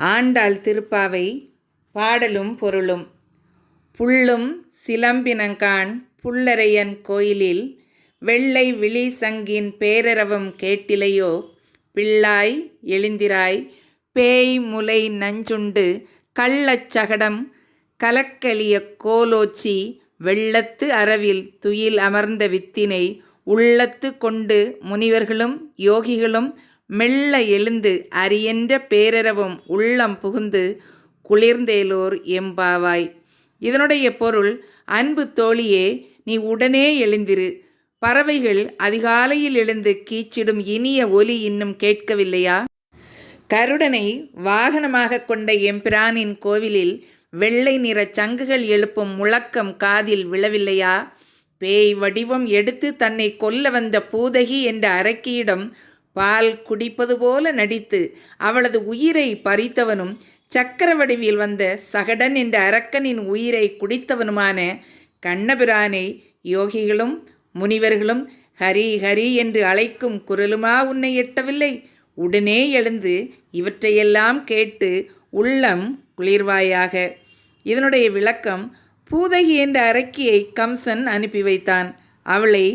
ஆண்டாள் திருப்பாவை பாடலும் பொருளும். புள்ளும் சிலம்பினங்கான் புல்லரையன் கோயிலில் வெள்ளை விழி சங்கின் பேரரவம் கேட்டிலையோ பிள்ளாய் எழுந்திராய் பேய் முலை நஞ்சுண்டு கள்ளச்சகடம் கலக்களிய கோலோச்சி வெள்ளத்து அரவில் துயில் அமர்ந்த வித்தினை உள்ளத்து கொண்டு முனிவர்களும் யோகிகளும் மெல்ல எழுந்து அரியன்ற பேரரவும் உள்ளம் புகுந்து குளிர்ந்தேலோர் எம்பாவாய். இதனுடைய பொருள் அன்பு தோழியே நீ உடனே எழுந்திரு. பறவைகள் அதிகாலையில் எழுந்து கீச்சிடும் இனிய ஒலி இன்னும் கேட்கவில்லையா? கருடனை வாகனமாக கொண்ட எம்பிரானின் கோவிலில் வெள்ளை நிற சங்குகள் எழுப்பும் முழக்கம் காதில் விழவில்லையா? பேய் வடிவம் எடுத்து தன்னை கொல்ல வந்த பூதகி என்ற அரக்கியிடம் பால் குடிப்பது போல நடித்து அவளது உயிரை பறித்தவனும் சக்கர வடிவில் வந்த சகடன் என்ற அரக்கனின் உயிரை குடித்தவனுமான கண்ணபிரானை யோகிகளும் முனிவர்களும் ஹரி ஹரி என்று அழைக்கும் குரலுமா உன்னை எட்டவில்லை? உடனே எழுந்து இவற்றையெல்லாம் கேட்டு உள்ளம் குளிர்வாயாக. இதனுடைய விளக்கம் பூதகி என்ற அரக்கியை கம்சன் அனுப்பி வைத்தான். அவளை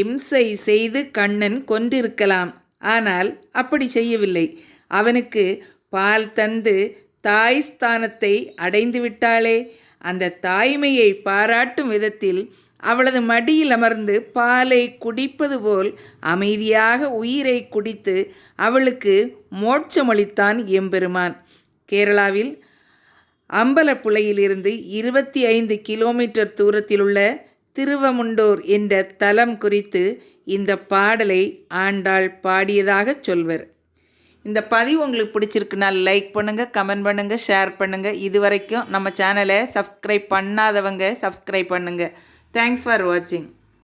இம்சை செய்து கண்ணன் கொன்றிருக்கலாம். ஆனால் அப்படி செய்யவில்லை. அவனுக்கு பால் தந்து தாய் ஸ்தானத்தை அடைந்து விட்டாளே. அந்த தாய்மையை பாராட்டும் விதத்தில் அவளது மடியில் அமர்ந்து பாலை குடிப்பது போல் அமைதியாக உயிரை குடித்து அவளுக்கு மோட்சமளித்தான் எம்பெருமான். கேரளாவில் அம்பலப்புழையிலிருந்து இருபத்தி ஐந்து கிலோமீட்டர் தூரத்தில் உள்ள திருவமுண்டோர் என்ற தலம் குறித்து இந்த பாடலை ஆண்டாள் பாடியதாக சொல்வர். இந்த பதிவு உங்களுக்கு பிடிச்சிருக்குன்னா லைக் பண்ணுங்கள் கமெண்ட் பண்ணுங்கள் ஷேர் பண்ணுங்கள் இது வரைக்கும் நம்ம சேனலை சப்ஸ்கிரைப் பண்ணாதவங்க சப்ஸ்கிரைப் பண்ணுங்கள் தேங்க்ஸ் ஃபார் வாட்சிங்